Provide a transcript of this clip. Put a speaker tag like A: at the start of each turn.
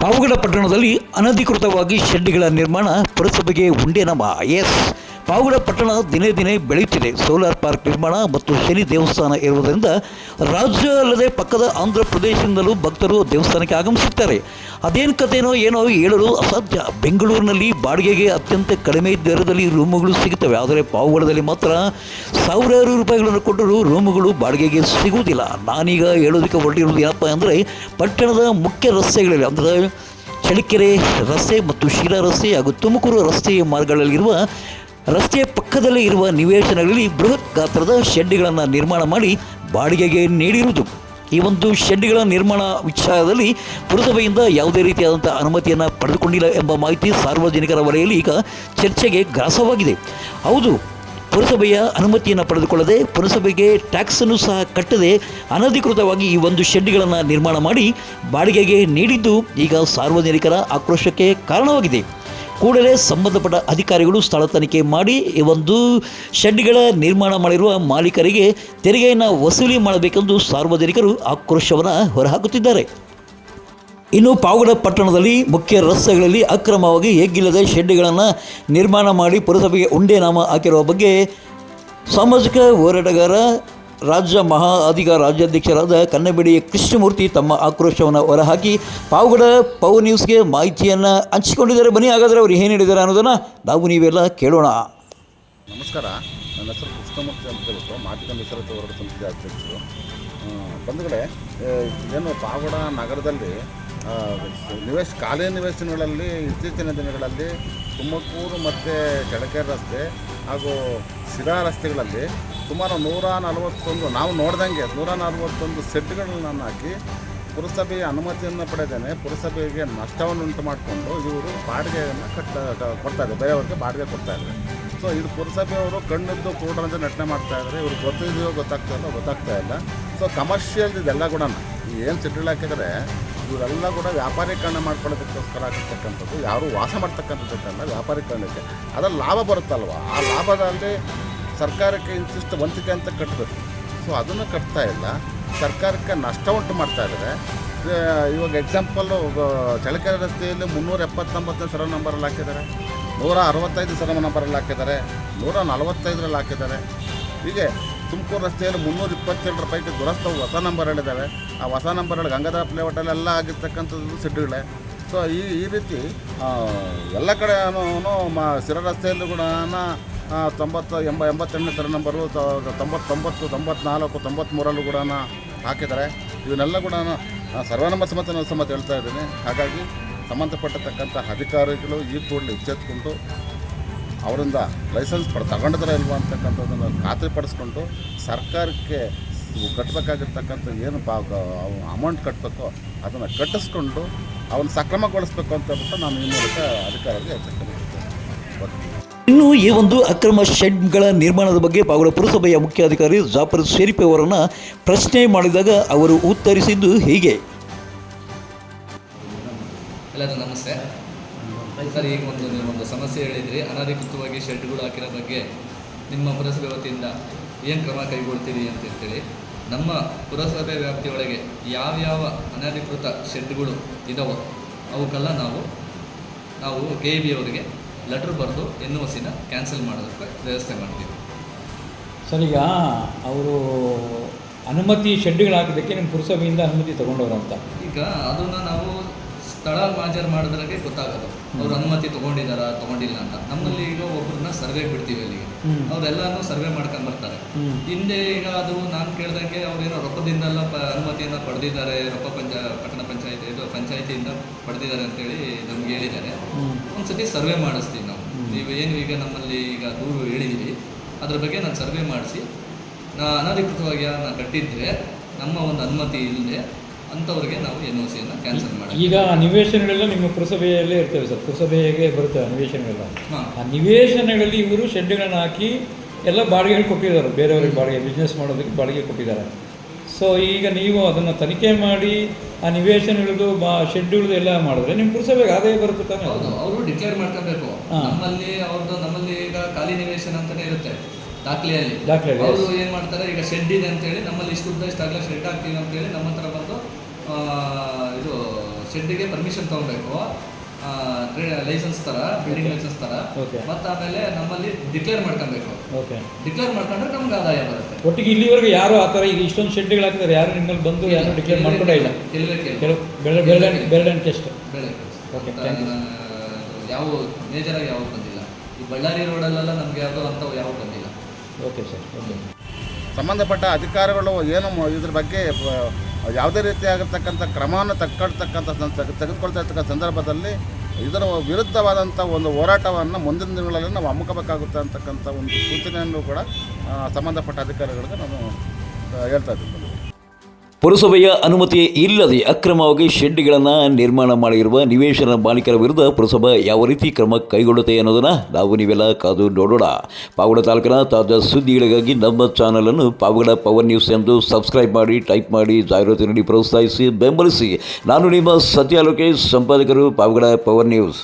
A: ಪಾವಗಡ ಪಟ್ಟಣದಲ್ಲಿ ಅನಧಿಕೃತವಾಗಿ ಶೆಡ್ಡಿಗಳ ನಿರ್ಮಾಣ, ಪುರಸಭೆಗೆ ಉಂಡೆ ನಮ, ಎಸ್. ಪಾವಗಡ ಪಟ್ಟಣ ದಿನೇ ದಿನೇ ಬೆಳೆಯುತ್ತಿದೆ. ಸೋಲಾರ್ ಪಾರ್ಕ್ ನಿರ್ಮಾಣ ಮತ್ತು ಶನಿ ದೇವಸ್ಥಾನ ಇರುವುದರಿಂದ ರಾಜ್ಯ ಅಲ್ಲದೆ ಪಕ್ಕದ ಆಂಧ್ರ ಪ್ರದೇಶದಿಂದಲೂ ಭಕ್ತರು ದೇವಸ್ಥಾನಕ್ಕೆ ಆಗಮಿಸುತ್ತಾರೆ. ಅದೇನು ಕಥೆನೋ ಏನೋ ಹೇಳಲು ಅಸಾಧ್ಯ. ಬೆಂಗಳೂರಿನಲ್ಲಿ ಬಾಡಿಗೆಗೆ ಅತ್ಯಂತ ಕಡಿಮೆ ದರದಲ್ಲಿ ರೂಮುಗಳು ಸಿಗುತ್ತವೆ. ಆದರೆ ಪಾವಗಡದಲ್ಲಿ ಮಾತ್ರ ಸಾವಿರಾರು ರೂಪಾಯಿಗಳನ್ನು ಕೊಟ್ಟರೂ ರೂಮುಗಳು ಬಾಡಿಗೆಗೆ ಸಿಗುವುದಿಲ್ಲ. ನಾನೀಗ ಹೇಳೋದಕ್ಕೆ ಹೊರಟಿರುವುದು ಏನಪ್ಪ ಅಂದರೆ ಪಟ್ಟಣದ ಮುಖ್ಯ ರಸ್ತೆಗಳಲ್ಲಿ, ಅಂದರೆ ಚಳಿಕೆರೆ ರಸ್ತೆ ಮತ್ತು ಶಿರಾ ರಸ್ತೆ ಹಾಗೂ ತುಮಕೂರು ರಸ್ತೆಯ ಮಾರ್ಗಗಳಲ್ಲಿರುವ ರಸ್ತೆಯ ಪಕ್ಕದಲ್ಲೇ ಇರುವ ನಿವೇಶನಗಳಲ್ಲಿ ಬೃಹತ್ ಗಾತ್ರದ ಶೆಡ್ಗಳನ್ನು ನಿರ್ಮಾಣ ಮಾಡಿ ಬಾಡಿಗೆಗೆ ನೀಡಿರುವುದು. ಈ ಒಂದು ಶೆಡ್ಗಳ ನಿರ್ಮಾಣ ವಿಚಾರದಲ್ಲಿ ಪುರಸಭೆಯಿಂದ ಯಾವುದೇ ರೀತಿಯಾದಂಥ ಅನುಮತಿಯನ್ನು ಪಡೆದುಕೊಂಡಿಲ್ಲ ಎಂಬ ಮಾಹಿತಿ ಸಾರ್ವಜನಿಕರ ವಲಯಲ್ಲಿ ಈಗ ಚರ್ಚೆಗೆ ಗ್ರಾಸವಾಗಿದೆ. ಹೌದು ಪುರಸಭೆಯ ಅನುಮತಿಯನ್ನು ಪಡೆದುಕೊಳ್ಳದೆ ಪುರಸಭೆಗೆ ಟ್ಯಾಕ್ಸನ್ನು ಸಹ ಕಟ್ಟದೆ ಅನಧಿಕೃತವಾಗಿ ಈ ಒಂದು ಶೆಡ್ಗಳನ್ನು ನಿರ್ಮಾಣ ಮಾಡಿ ಬಾಡಿಗೆಗೆ ನೀಡಿದ್ದು ಈಗ ಸಾರ್ವಜನಿಕರ ಆಕ್ರೋಶಕ್ಕೆ ಕಾರಣವಾಗಿದೆ. ಕೂಡಲೇ ಸಂಬಂಧಪಟ್ಟ ಅಧಿಕಾರಿಗಳು ಸ್ಥಳ ತನಿಖೆ ಮಾಡಿ ಈ ಒಂದು ಶೆಡ್ಗಳ ನಿರ್ಮಾಣ ಮಾಡಿರುವ ಮಾಲೀಕರಿಗೆ ತೆರಿಗೆಯನ್ನು ವಸೂಲಿ ಮಾಡಬೇಕೆಂದು ಸಾರ್ವಜನಿಕರು ಆಕ್ರೋಶವನ್ನು ಹೊರಹಾಕುತ್ತಿದ್ದಾರೆ. ಇನ್ನು ಪಾವಗಡ ಪಟ್ಟಣದಲ್ಲಿ ಮುಖ್ಯ ರಸ್ತೆಗಳಲ್ಲಿ ಅಕ್ರಮವಾಗಿ ಹೇಗಿಲ್ಲದೆ ಶೆಡ್ಗಳನ್ನು ನಿರ್ಮಾಣ ಮಾಡಿ ಪುರಸಭೆಗೆ ಉಂಡೆ ನಾಮ ಹಾಕಿರುವ ಬಗ್ಗೆ ಸಾಮಾಜಿಕ ಹೋರಾಟಗಾರ, ರಾಜ್ಯ ಮಹಾ ಅಧಿಕಾರ ರಾಜ್ಯಾಧ್ಯಕ್ಷರಾದ ಕನ್ನಬೇಡಿ ಕೃಷ್ಣಮೂರ್ತಿ ತಮ್ಮ ಆಕ್ರೋಶವನ್ನು ಹೊರಹಾಕಿ ಪಾವಗಡ ಪವರ್ ನ್ಯೂಸ್ಗೆ ಮಾಹಿತಿಯನ್ನು ಹಂಚಿಕೊಂಡಿದ್ದಾರೆ. ಬನ್ನಿ, ಹಾಗಾದರೆ ಅವರು ಏನು ಹೇಳಿದ್ದಾರೆ ಅನ್ನೋದನ್ನು ನಾವು ನೀವೆಲ್ಲ ಕೇಳೋಣ.
B: ನಮಸ್ಕಾರ. ನನ್ನ ಹೆಸರು ಕೃಷ್ಣಮೂರ್ತಿ ಅಂತ ಹೇಳ್ಬಿಟ್ಟು ಮಾತಿಕ ಮೀಸಲಾತಿ ಹೋರಾಟ ಅಧ್ಯಕ್ಷರು. ಬಂಧುಗಳೇ ಏನು ಪಾವಗಡ ನಗರದಲ್ಲಿ ನಿವೇಶ ಖಾಲಿ ನಿವೇಶನಗಳಲ್ಲಿ, ಇತ್ತೀಚಿನ ದಿನಗಳಲ್ಲಿ ತುಮಕೂರು ಮತ್ತು ಕೆಳಕೆರೆ ರಸ್ತೆ ಹಾಗೂ ಶಿರಾ ರಸ್ತೆಗಳಲ್ಲಿ ಸುಮಾರು ನೂರ ನಲವತ್ತೊಂದು, ನಾವು ನೋಡ್ದಂಗೆ ನೂರ ನಲವತ್ತೊಂದು ನಾನು ಹಾಕಿ ಪುರಸಭೆಯ ಅನುಮತಿಯನ್ನು ಪಡೆದೇನೆ. ಪುರಸಭೆಗೆ ನಷ್ಟವನ್ನು ಉಂಟು ಮಾಡಿಕೊಂಡು ಇವರು ಬಾಡಿಗೆಯನ್ನು ಕಟ್ಟ ಇದ್ದಾರೆ. ಬೇರೆಯವ್ರಿಗೆ ಬಾಡಿಗೆ ಕೊಡ್ತಾ ಇದ್ದಾರೆ. ಸೊ ಇದು ಪುರಸಭೆಯವರು ಕಣ್ಣಿದ್ದು ಕೂಡರಂತ ನಟನೆ ಮಾಡ್ತಾ ಇದ್ದಾರೆ. ಇವರು ಗೊತ್ತಿದೆಯೋ ಗೊತ್ತಾಗ್ತಾ ಇಲ್ಲ ಗೊತ್ತಾಗ್ತಾ ಇಲ್ಲ. ಸೊ ಕಮರ್ಷಿಯಲ್ ಇದೆಲ್ಲ ಕೂಡ ಏನು ಸೆಟ್ಲ್ ಹಾಕಿದರೆ ಇವರೆಲ್ಲ ಕೂಡ ವ್ಯಾಪಾರೀಕರಣ ಮಾಡ್ಕೊಳ್ಳೋದಕ್ಕೋಸ್ಕರ ಆಗಿರ್ತಕ್ಕಂಥದ್ದು ಯಾರು ವಾಸ ಮಾಡ್ತಕ್ಕಂಥದ್ದಕ್ಕಲ್ಲ ವ್ಯಾಪಾರೀಕರಣಕ್ಕೆ. ಅದ್ರಲ್ಲಿ ಲಾಭ ಬರುತ್ತಲ್ವ? ಆ ಲಾಭದಲ್ಲಿ ಸರ್ಕಾರಕ್ಕೆ ಇಂತಿಷ್ಟು ವಂತಿಕೆ ಅಂತ ಕಟ್ಟಬೇಕು ಸೊ ಅದನ್ನು ಕಟ್ತಾ ಇಲ್ಲ. ಸರ್ಕಾರಕ್ಕೆ ನಷ್ಟ ಉಂಟು ಮಾಡ್ತಾ ಇದ್ದಾರೆ. ಇವಾಗ ಎಕ್ಸಾಂಪಲ್ಲು ಚಳಕೆರೆ ರಸ್ತೆಯಲ್ಲಿ ಮುನ್ನೂರ ಎಪ್ಪತ್ತೊಂಬತ್ತನೇ ಸರ ನಂಬರಲ್ಲಿ ಹಾಕಿದ್ದಾರೆ. ನೂರ ಅರವತ್ತೈದು ಸರ ನಂಬರಲ್ಲಿ ಹಾಕಿದ್ದಾರೆ. ನೂರ ನಲವತ್ತೈದರಲ್ಲಿ ಹಾಕಿದ್ದಾರೆ. ಹೀಗೆ ತುಮಕೂರು ರಸ್ತೆಯಲ್ಲಿ ಮುನ್ನೂರ ಇಪ್ಪತ್ತೇಳು ಪೈಕಿ ದುರಸ್ತ ಹೊಸ ನಂಬರ್ಗಳಿದ್ದಾವೆ ಆ ಹೊಸ ನಂಬರ್ಗಳು ಗಂಗಾಧರ ಪ್ಲೇಔಟಲ್ಲೆಲ್ಲ ಆಗಿರ್ತಕ್ಕಂಥದ್ದು ಸಿಡ್ಡುಗಳೇ. ಸೊ ಈ ಈ ರೀತಿ ಎಲ್ಲ ಕಡೆ ಮ, ಸಿರ ರಸ್ತೆಯಲ್ಲೂ ಕೂಡ ತೊಂಬತ್ತು, ಎಂಬ, ಎಂಬತ್ತೆಂಟನೇ ಸರ ನಂಬರು ತೊಂಬತ್ತೊಂಬತ್ತು, ತೊಂಬತ್ನಾಲ್ಕು ತೊಂಬತ್ತ್ಮೂರಲ್ಲೂ ಕೂಡ ಹಾಕಿದ್ದಾರೆ. ಇವನ್ನೆಲ್ಲ ಕೂಡ ಸರ್ವನಂಬ ಸಮತ ಸಮೇತ ಹೇಳ್ತಾ ಇದ್ದೀನಿ. ಹಾಗಾಗಿ ಸಂಬಂಧಪಟ್ಟಿರ್ತಕ್ಕಂಥ ಅಧಿಕಾರಿಗಳು ಈ ಕೂಡಲೇ ಎಚ್ಚೆತ್ಕೊಂಡು ಅವರಿಂದ ಲೈಸೆನ್ಸ್ ಪಡ್ ತಗೊಂಡಿದ್ರೆ ಇಲ್ವಾ ಅಂತಕ್ಕಂಥದ್ದನ್ನು ಖಾತ್ರಿಪಡಿಸ್ಕೊಂಡು ಸರ್ಕಾರಕ್ಕೆ ಕಟ್ಟಬೇಕಾಗಿರ್ತಕ್ಕಂಥ ಏನು ಬಾ ಅಮೌಂಟ್ ಕಟ್ಟಬೇಕೋ ಅದನ್ನು ಕಟ್ಟಿಸ್ಕೊಂಡು ಅವನ್ನ ಸಕ್ರಮಗೊಳಿಸ್ಬೇಕು ಅಂತ ಹೇಳ್ಬಿಟ್ಟು ನಾನು ಈ ಮೂಲಕ ಅಧಿಕಾರಿಗೆ ಎಚ್ಚರಿಕೆ
A: ಇನ್ನು ಈ ಒಂದು ಅಕ್ರಮ ಶೆಡ್ಗಳ ನಿರ್ಮಾಣದ ಬಗ್ಗೆ ಬಾಗಲ ಪುರಸಭೆಯ ಮುಖ್ಯಾಧಿಕಾರಿ ಜಾಫರ್ ಶರೀಫ್ ಅವರನ್ನು ಪ್ರಶ್ನೆ ಮಾಡಿದಾಗ ಅವರು ಉತ್ತರಿಸಿದ್ದು ಹೀಗೆ.
C: ಎಲ್ಲರಿಗೂ ನಮಸ್ತೆ. ಸರ್ ಈಗ ಒಂದು ನೀವೊಂದು ಸಮಸ್ಯೆ ಹೇಳಿದ್ರಿ ಅನಧಿಕೃತವಾಗಿ ಶೆಡ್ಗಳು ಹಾಕಿರೋ ಬಗ್ಗೆ ನಿಮ್ಮ ಪುರಸಭೆ ವತಿಯಿಂದ ಏನು ಕ್ರಮ ಕೈಗೊಳ್ತೀರಿ ಅಂತ ಅಂತೇಳಿ ನಮ್ಮ ಪುರಸಭೆ ವ್ಯಾಪ್ತಿಯೊಳಗೆ ಯಾವ್ಯಾವ ಅನಧಿಕೃತ ಶೆಡ್ಗಳು ಇದಾವೋ ಅವಕ್ಕೆಲ್ಲ ನಾವು ನಾವು ಕೆ ಬಿ ಅವರಿಗೆ ಲೆಟ್ರ್ ಬರೆದು ಎನ್ ಒ ಸಿನ ಕ್ಯಾನ್ಸಲ್ ಮಾಡೋದಕ್ಕೆ ವ್ಯವಸ್ಥೆ ಮಾಡ್ತೀವಿ.
D: ಸರ್ ಈಗ ಅವರು ಅನುಮತಿ ಶೆಡ್ಗಳು ಹಾಕಿದ್ದಕ್ಕೆ ನಿಮ್ಮ ಪುರಸಭೆಯಿಂದ ಅನುಮತಿ ತಗೊಂಡವರು ಅಂತ
C: ಈಗ ಅದನ್ನು ನಾವು ಸ್ಥಳ ಮಾಜರ್ ಮಾಡಿದ್ರಾಗೆ ಗೊತ್ತಾಗೋದು. ಅವ್ರು ಅನುಮತಿ ತಗೊಂಡಿದಾರ ತೊಗೊಂಡಿಲ್ಲ ಅಂತ. ನಮ್ಮಲ್ಲಿ ಈಗ ಒಬ್ಬರನ್ನ ಸರ್ವೆ ಬಿಡ್ತೀವಿ ಅಲ್ಲಿಗೆ. ಅವ್ರೆಲ್ಲಾನು ಸರ್ವೆ ಮಾಡ್ಕೊಂಡು ಬರ್ತಾರೆ. ಹಿಂದೆ ಈಗ ಅದು ನಾನು ಕೇಳ್ದಂಗೆ ಅವ್ರೇನೋ ರೊಕ್ಕದಿಂದೆಲ್ಲ ಪ ಅನುಮತಿಯನ್ನು ಪಡೆದಿದ್ದಾರೆ ರೊಕ್ಕ ಪಂಚ ಪಟ್ಟಣ ಪಂಚಾಯತಿ ಇದು ಪಂಚಾಯತಿಯಿಂದ ಪಡೆದಿದ್ದಾರೆ ಅಂತೇಳಿ ನಮ್ಗೆ ಹೇಳಿದ್ದಾರೆ. ಒಂದ್ಸತಿ ಸರ್ವೆ ಮಾಡಿಸ್ತೀವಿ ನಾವು. ನೀವು ಏನು ಈಗ ನಮ್ಮಲ್ಲಿ ಈಗ ದೂರು ಹೇಳಿದ್ದೀವಿ ಅದ್ರ ಬಗ್ಗೆ ನಾನು ಸರ್ವೆ ಮಾಡಿಸಿ ನಾ ಅನಧಿಕೃತವಾಗಿ ನಾನು ಕಟ್ಟಿದ್ರೆ ನಮ್ಮ ಒಂದು ಅನುಮತಿ ಇಲ್ಲದೆ ಅಂಥವ್ರಿಗೆ ನಾವು ಎನ್ ಒ ಸಿಯನ್ನು ಕ್ಯಾನ್ಸಲ್ ಮಾಡಿ
D: ಈಗ ನಿವೇಶನಗಳೆಲ್ಲ ನಿಮ್ಮ ಪುರಸಭೆಯಲ್ಲೇ ಇರ್ತವೆ ಸರ್. ಪುರಸಭೆಗೆ ಬರುತ್ತೆ ಆ ನಿವೇಶನಗಳೆಲ್ಲ.
C: ಹಾಂ.
D: ಆ ನಿವೇಶನಗಳಲ್ಲಿ ಇವರು ಶೆಡ್ಗಳನ್ನು ಹಾಕಿ ಎಲ್ಲ ಬಾಡಿಗೆಗಳು ಕೊಟ್ಟಿದ್ದಾರೆ. ಬೇರೆಯವ್ರಿಗೆ ಬಾಡಿಗೆ ಬಿಸ್ನೆಸ್ ಮಾಡೋದಕ್ಕೆ ಬಾಡಿಗೆ ಕೊಟ್ಟಿದ್ದಾರೆ. ಸೊ ಈಗ ನೀವು ಅದನ್ನು ತನಿಖೆ ಮಾಡಿ ಆ ನಿವೇಶನಗಳದು ಬಾ ಶೆಡ್ಯೂಲ್ದು ಎಲ್ಲ ಮಾಡಿದ್ರೆ ನಿಮ್ಮ ಪುರಸಭೆಗೆ ಆದಾಯ ಬರುತ್ತೆ ತಾನೇ
C: ಹೌದು ಅವರು ಡಿಕ್ಲೇರ್ ಮಾಡ್ಕೋಬೇಕು. ನಮ್ಮಲ್ಲಿ ಅವ್ರದ್ದು ನಮ್ಮಲ್ಲಿ ಈಗ ಖಾಲಿ ನಿವೇಶನ ಅಂತಲೇ ಇರುತ್ತೆ ದಾಖಲೆಯಲ್ಲಿ.
D: ದಾಖಲೆಯಲ್ಲಿ,
C: ಅವರು ಏನು ಮಾಡ್ತಾರೆ? ಈಗ ಶೆಡ್ ಇದೆ ಅಂತೇಳಿ ನಮ್ಮಲ್ಲಿ ಇಷ್ಟು ಉದ್ದ ಇಷ್ಟಾಗಲೇ ಶೆಡ್ ಹಾಕ್ತೀವಿ ಅಂತೇಳಿ ನಮ್ಮ ಹತ್ರ ಬಂದು ಇದು ಶೆಡ್ಡಿಗೆ ಪರ್ಮಿಷನ್ ತಗೋಬೇಕು. ಲೈಸೆನ್ಸ್ ತರ ಬಿಲ್ಡಿಂಗ್ ಲೈಸೆನ್ಸ್ ತರ.
D: ಮತ್ತೆ
C: ಮತ್ತು ಆಮೇಲೆ ನಮ್ಮಲ್ಲಿ ಡಿಕ್ಲೇರ್ ಮಾಡ್ಕೊಬೇಕು.
D: ಓಕೆ
C: ಡಿಕ್ಲೇರ್ ಮಾಡ್ಕೊಂಡ್ರೆ ನಮ್ಗೆ ಆದಾಯ ಬರುತ್ತೆ.
D: ಒಟ್ಟಿಗೆ ಇಲ್ಲಿವರೆಗೂ ಯಾರು ಆ ಥರ ಈಗ ಇಷ್ಟೊಂದು ಶೆಡ್ಗಳು ಹಾಕಿದ್ದಾರೆ ಯಾರು ನಿಮ್ಮಲ್ಲಿ ಬಂದು ಯಾರು ಡಿಕ್ಲೇರ್ ಮಾಡ್ಕೊಂಡೇ ಇಲ್ಲ? ಬೆರಳೆ ಎಷ್ಟು
C: ಬೆಳೆ ಓಕೆ ಯಾವ ಮೇಜರಾಗಿ ಯಾವುದು ಬಂದಿಲ್ಲ. ಈ ಬಳ್ಳಾರಿ ರೋಡಲ್ಲೆಲ್ಲ ನಮಗೆ ಯಾವುದೋ ಅಂಥವು ಯಾವ ಬಂದಿಲ್ಲ.
D: ಓಕೆ ಸರ್ ಓಕೆ
B: ಸಂಬಂಧಪಟ್ಟ ಅಧಿಕಾರಿಗಳು ಏನು ಇದ್ರ ಬಗ್ಗೆ ಯಾವುದೇ ರೀತಿಯಾಗಿರ್ತಕ್ಕಂಥ ಕ್ರಮವನ್ನು ತಕ್ಕಡ್ತಕ್ಕಂಥ ತೆಗೆದುಕೊಳ್ತಾ ಇರ್ತಕ್ಕಂಥ ಸಂದರ್ಭದಲ್ಲಿ ಇದರ ವಿರುದ್ಧವಾದಂಥ ಒಂದು ಹೋರಾಟವನ್ನು ಮುಂದಿನ ದಿನಗಳಲ್ಲಿ ನಾವು ಹಮ್ಮಿಕಬೇಕಾಗುತ್ತೆ ಅಂತಕ್ಕಂಥ ಒಂದು ಸೂಚನೆಯನ್ನು ಕೂಡ ಸಂಬಂಧಪಟ್ಟ ಅಧಿಕಾರಿಗಳಿಗೆ ನಾನು ಹೇಳ್ತಾ ಇದ್ದೀನಿ.
A: ಪುರಸಭೆಯ ಅನುಮತಿ ಇಲ್ಲದೆ ಅಕ್ರಮವಾಗಿ ಶೆಡ್ಗಳನ್ನು ನಿರ್ಮಾಣ ಮಾಡಿರುವ ನಿವೇಶನ ಮಾಲೀಕರ ವಿರುದ್ಧ ಪುರಸಭೆ ಯಾವ ರೀತಿ ಕ್ರಮ ಕೈಗೊಳ್ಳುತ್ತೆ ಅನ್ನೋದನ್ನು ನಾವು ನೀವೆಲ್ಲ ಕಾದು ನೋಡೋಣ. ಪಾವಗಡ ತಾಲೂಕಿನ ತಾಜಾ ಸುದ್ದಿಗಳಿಗಾಗಿ ನಮ್ಮ ಚಾನಲನ್ನು ಪಾವಗಡ ಪವರ್ ನ್ಯೂಸ್ ಎಂದು ಸಬ್ಸ್ಕ್ರೈಬ್ ಮಾಡಿ, ಟೈಪ್ ಮಾಡಿ, ಜಾಹೀರಾತು ನೀಡಿ ಪ್ರೋತ್ಸಾಹಿಸಿ, ಬೆಂಬಲಿಸಿ. ನಾನು ನಿಮ್ಮ ಸತ್ಯ ಲೋಕೇಶ್, ಸಂಪಾದಕರು ಪಾವಗಡ ಪವರ್ ನ್ಯೂಸ್.